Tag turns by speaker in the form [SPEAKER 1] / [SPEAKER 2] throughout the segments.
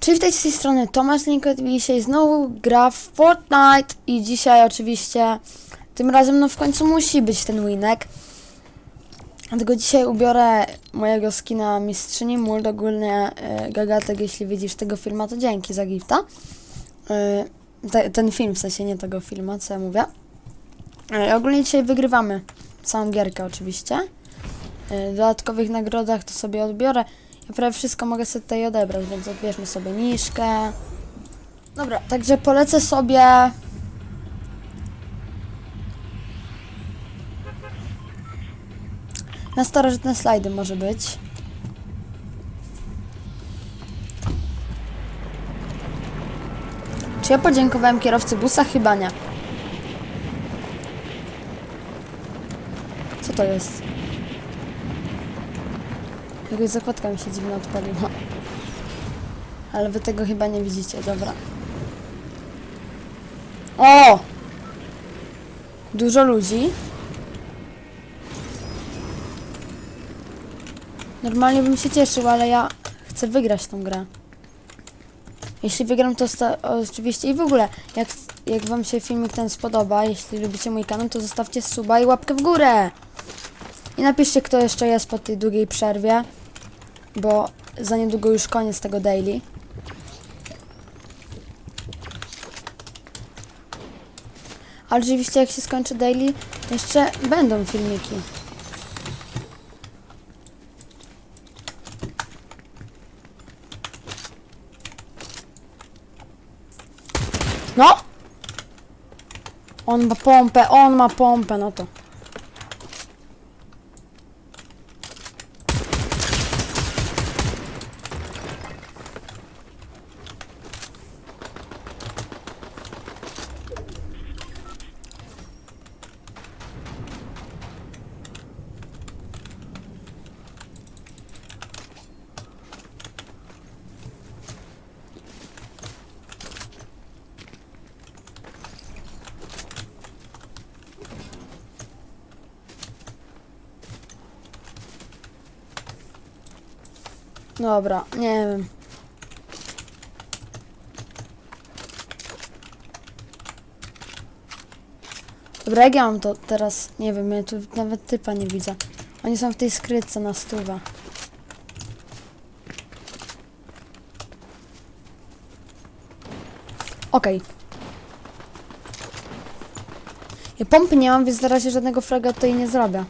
[SPEAKER 1] Cześć, z tej strony Tomasz Linkot i dzisiaj znowu gra w Fortnite i dzisiaj oczywiście tym razem no w końcu musi być ten winek. Dlatego dzisiaj ubiorę mojego skina mistrzyni Muld, ogólnie e, Gagatek, jeśli widzisz tego filma, to dzięki za gifta. E, te, ten film, w sensie nie tego filmu, co ja mówię. E, ogólnie dzisiaj wygrywamy całą gierkę oczywiście. W dodatkowych nagrodach to sobie odbiorę. Prawie wszystko mogę sobie tutaj odebrać, więc odbierzmy sobie niszkę. Dobra, także polecę sobie... Na starożytne slajdy może być. Czy ja podziękowałem kierowcy busa? Chyba nie. Co to jest? Jakaś zakładka mi się dziwnie odpaliła. Ale wy tego chyba nie widzicie, dobra. O! Dużo ludzi. Normalnie bym się cieszył, ale ja chcę wygrać tą grę. Jeśli wygram, to oczywiście i w ogóle, jak, jak wam się filmik ten spodoba, jeśli lubicie mój kanał, to zostawcie suba i łapkę w górę. I napiszcie, kto jeszcze jest po tej długiej przerwie, bo za niedługo już koniec tego daily. Ale oczywiście, jak się skończy daily, jeszcze będą filmiki. No! On ma pompę, on ma pompę, no to. Dobra, nie wiem. Dobra, jak ja mam to teraz? Nie wiem, ja tu nawet typa nie widzę. Oni są w tej skrytce na stówę. Okej. Ja pompy nie mam, więc na razie żadnego fraga tutaj nie zrobię.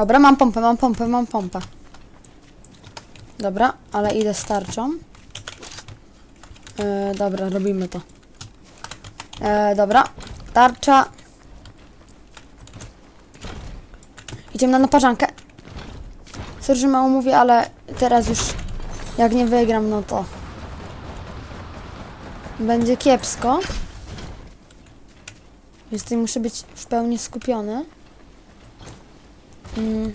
[SPEAKER 1] Dobra, mam pompę, mam pompę, mam pompę. Dobra, ale idę z tarczą. E, dobra, robimy to. E, dobra, tarcza. Idziemy na naparzankę. Sorry, że mało mówię, ale teraz już jak nie wygram, no to będzie kiepsko. Więc tutaj muszę być w pełni skupiony. Mm.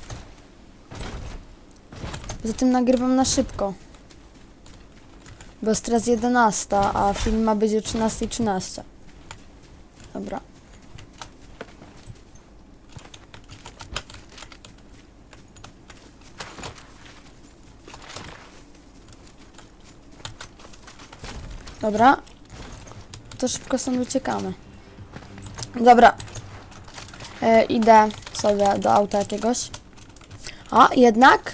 [SPEAKER 1] Poza tym nagrywam na szybko. Bo jest teraz 11, a film ma być o 13.13. 13. Dobra. Dobra. To szybko stąd uciekamy. Dobra. E, idę sobie do auta jakiegoś. A, jednak.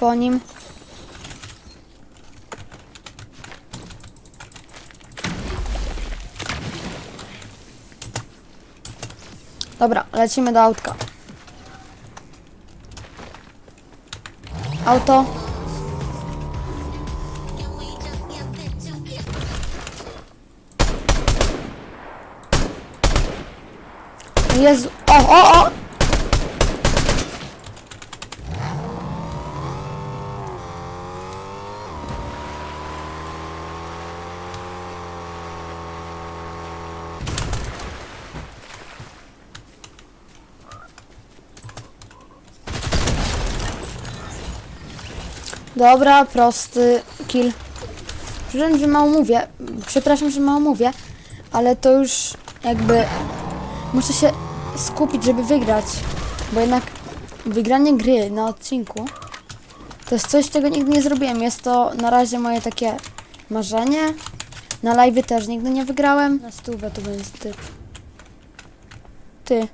[SPEAKER 1] Po nim. Dobra, lecimy do autka. Auto. Jezu. O, o, o! Dobra, prosty kill. Przepraszam, że mało mówię. Przepraszam, że mało mówię, ale to już jakby muszę się skupić, żeby wygrać. Bo jednak wygranie gry na odcinku to jest coś, czego nigdy nie zrobiłem. Jest to na razie moje takie marzenie. Na live też nigdy nie wygrałem. Na stówę to będzie typ. Ty.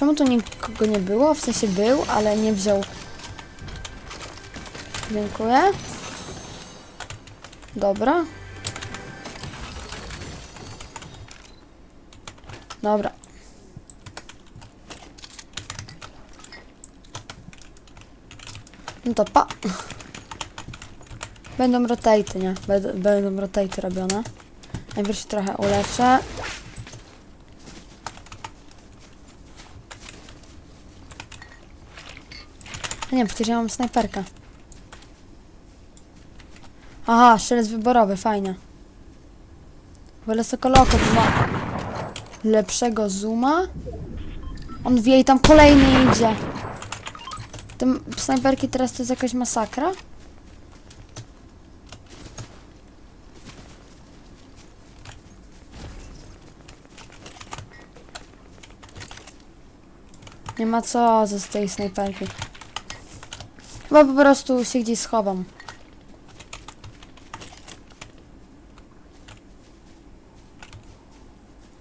[SPEAKER 1] Czemu tu nikogo nie było? W sensie był, ale nie wziął. Dziękuję. Dobra. Dobra. No to pa. Będą rotaty, nie? Będą, rotaty robione. Najpierw się trochę uleczę. A nie, przecież ja mam snajperkę. Aha, strzelec wyborowy, fajnie. Wolę Sokoloko, bo ma lepszego zooma. On wie i tam kolejny idzie. Te snajperki teraz to jest jakaś masakra? Nie ma co ze z tej snajperki. Chyba po prostu się gdzieś schowam.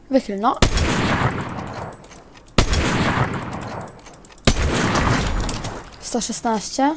[SPEAKER 1] Wychyl, no. Sto szesnaście.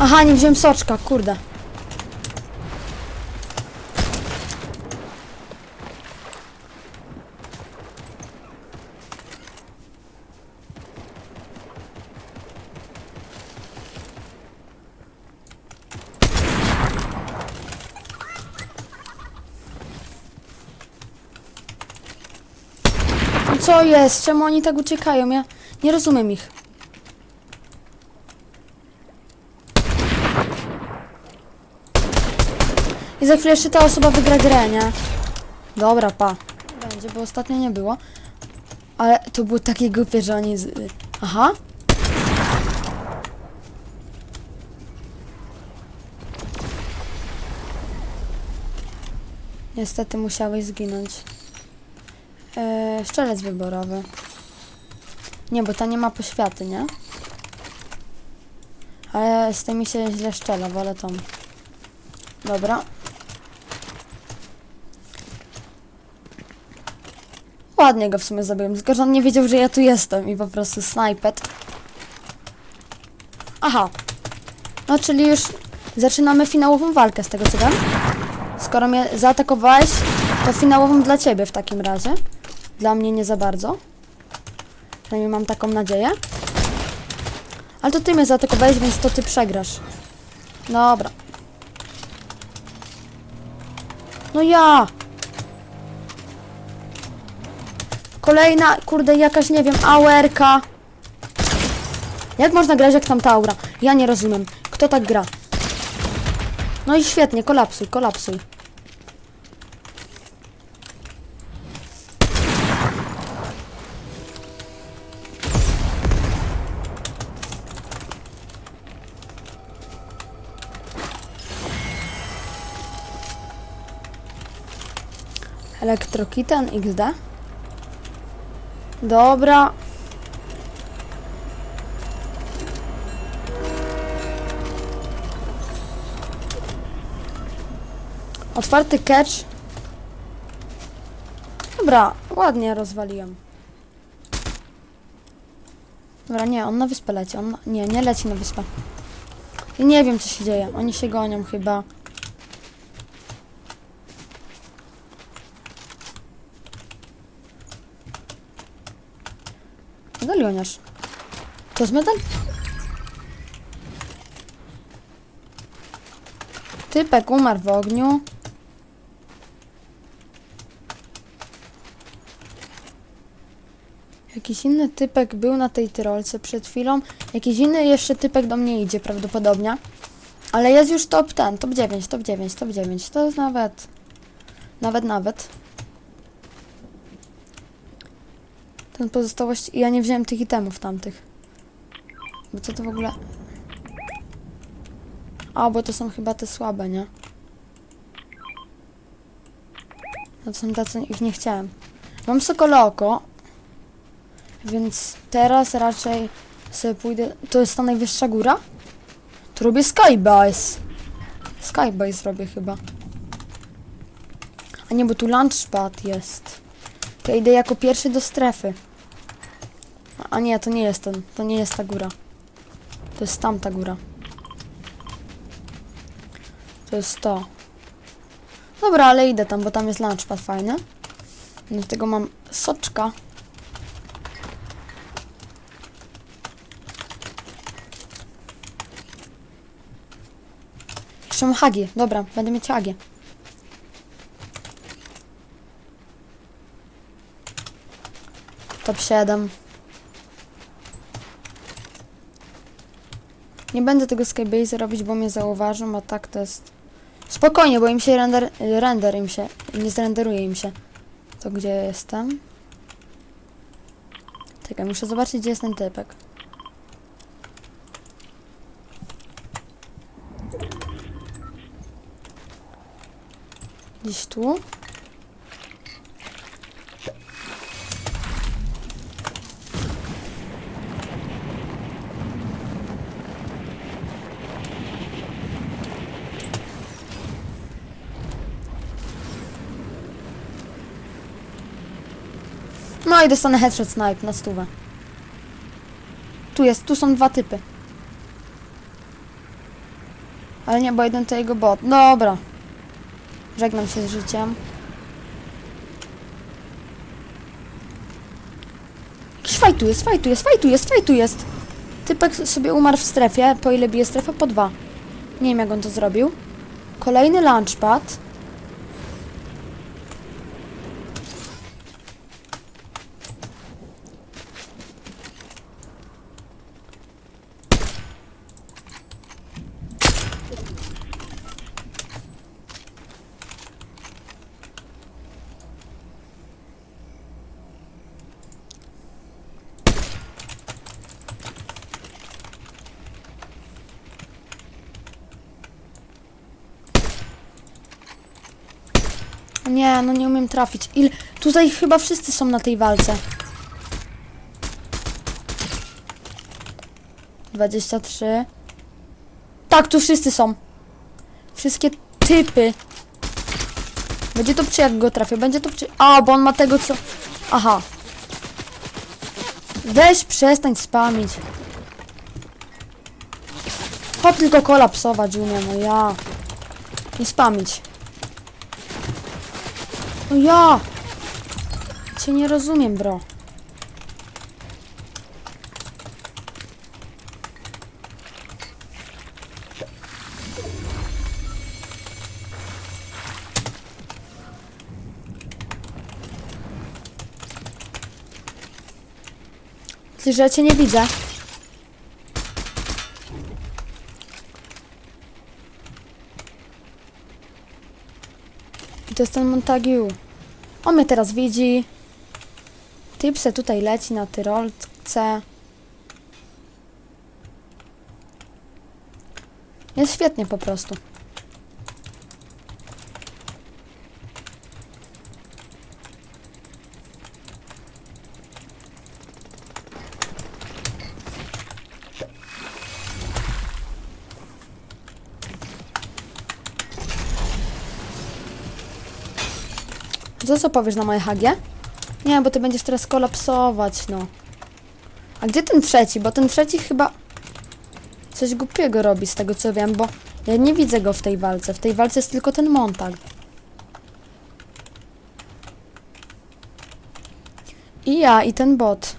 [SPEAKER 1] Aha, nie wziąłem soczka, kurde. Co jest? Czemu oni tak uciekają? Ja nie rozumiem ich. I za chwilę jeszcze ta osoba wygra grę, nie? Dobra, pa. Będzie, bo ostatnio nie było. Ale to było takie głupie, że oni... Z... Aha. Niestety musiałeś zginąć. Eee, szczelec wyborowy. Nie, bo ta nie ma poświaty, nie? Ale z tymi się źle szczela, wolę tą. Dobra. Ładnie go w sumie zabiłem, tylko że on nie wiedział, że ja tu jestem i po prostu snajpet. Aha. No, czyli już zaczynamy finałową walkę z tego co wiem. Skoro mnie zaatakowałeś, to finałową dla ciebie w takim razie. Dla mnie nie za bardzo. Przynajmniej mam taką nadzieję. Ale to ty mnie zaatakowałeś, więc to ty przegrasz. Dobra. No ja! Kolejna, kurde, jakaś, nie wiem, auerka. Jak można grać jak tam ta aura? Ja nie rozumiem. Kto tak gra? No i świetnie, kolapsuj, kolapsuj. Elektrokitan XD. Dobra. Otwarty catch. Dobra, ładnie rozwaliłem. Dobra, nie, on na wyspę leci. On na... Nie, nie leci na wyspę. Ja nie wiem, co się dzieje. Oni się gonią chyba. To jest medal? Typek umarł w ogniu. Jakiś inny typek był na tej tyrolce przed chwilą. Jakiś inny jeszcze typek do mnie idzie prawdopodobnie. Ale jest już top ten, top 9, top 9, top 9. To jest nawet... Nawet, nawet. Ten pozostałość... Ja nie wziąłem tych itemów tamtych. Bo co to w ogóle... A, bo to są chyba te słabe, nie? No to są tacy, ich nie chciałem. Mam sokole oko, więc teraz raczej sobie pójdę... To jest ta najwyższa góra? To robię skybase. Skybase robię chyba. A nie, bo tu launchpad jest. To idę jako pierwszy do strefy. A nie, to nie jest ten. To nie jest ta góra. To jest tamta góra. To jest to. Dobra, ale idę tam, bo tam jest launchpad fajny. Do tego mam soczka. Jeszcze mam hagie. Dobra, będę mieć hagie. Top 7. Nie będę tego skybase robić, bo mnie zauważą, a tak to jest... Spokojnie, bo im się render... Render im się... Nie zrenderuje im się. To gdzie jestem? Czekaj, muszę zobaczyć, gdzie jest ten typek. Gdzieś tu? I dostanę headshot snipe na stówę. Tu jest, tu są dwa typy. Ale nie, bo jeden to jego bot. Dobra. Żegnam się z życiem. Jakiś fajt tu jest, fajt tu jest, fajt tu jest, fajt tu jest. Typek sobie umarł w strefie. Po ile bije strefa? Po dwa. Nie wiem jak on to zrobił. Kolejny launchpad. Nie, no nie umiem trafić. Il... Tutaj chyba wszyscy są na tej walce. 23. Tak, tu wszyscy są. Wszystkie typy. Będzie to przy jak go trafię. Będzie to przy... A, bo on ma tego co... Aha. Weź przestań spamić. Hop, tylko kolapsować umiem, no ja. Nie spamić. No ja! Cię nie rozumiem, bro. Myślisz, że ja cię nie widzę? To jest ten Montague. On mnie teraz widzi. Typse tutaj leci na tyrolce. Jest świetnie po prostu. Co co powiesz na moje hagie? Nie, bo ty będziesz teraz kolapsować, no. A gdzie ten trzeci? Bo ten trzeci chyba coś głupiego robi z tego co wiem, bo ja nie widzę go w tej walce. W tej walce jest tylko ten Montag. I ja, i ten bot.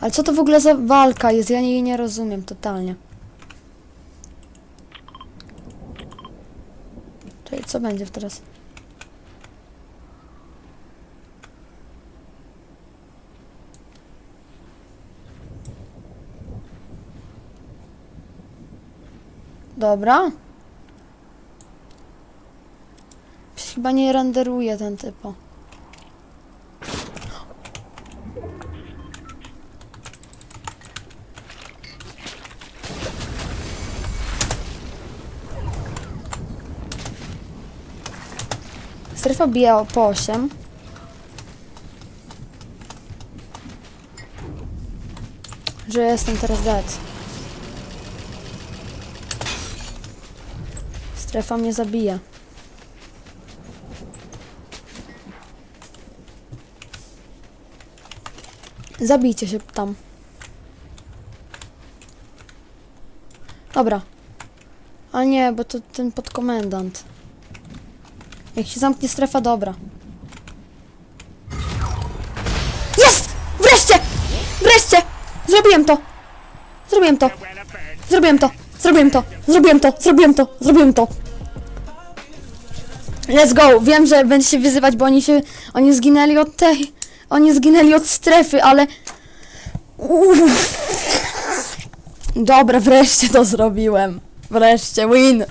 [SPEAKER 1] Ale co to w ogóle za walka jest? Ja jej nie rozumiem totalnie. Czyli co będzie teraz? Dobra. Chyba nie renderuje ten typo. Strefa bije o- po 8. Że jestem teraz dead. Strefa mnie zabija. Zabijcie się tam. Dobra. A nie, bo to ten podkomendant. Jak się zamknie strefa, dobra. Jest! Wreszcie! Wreszcie! Zrobiłem to! Zrobiłem to! Zrobiłem to! Zrobiłem to! Zrobiłem to! Zrobiłem to! Zrobiłem to! Let's go! Wiem, że będzie się wyzywać, bo oni się... Oni zginęli od tej... Oni zginęli od strefy, ale... Uff. Dobra, wreszcie to zrobiłem. Wreszcie win!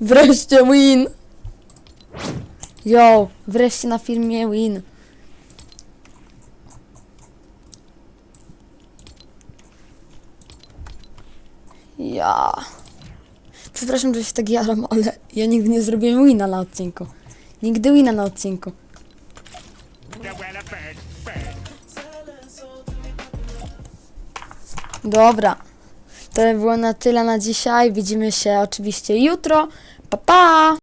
[SPEAKER 1] Wreszcie win! Yo, wreszcie na filmie win. Ja. Przepraszam, że się tak jaram, ale ja nigdy nie zrobiłem wina na odcinku. Nigdy wina na odcinku. Dobra. To było na tyle na dzisiaj. Widzimy się oczywiście jutro. Pa pa!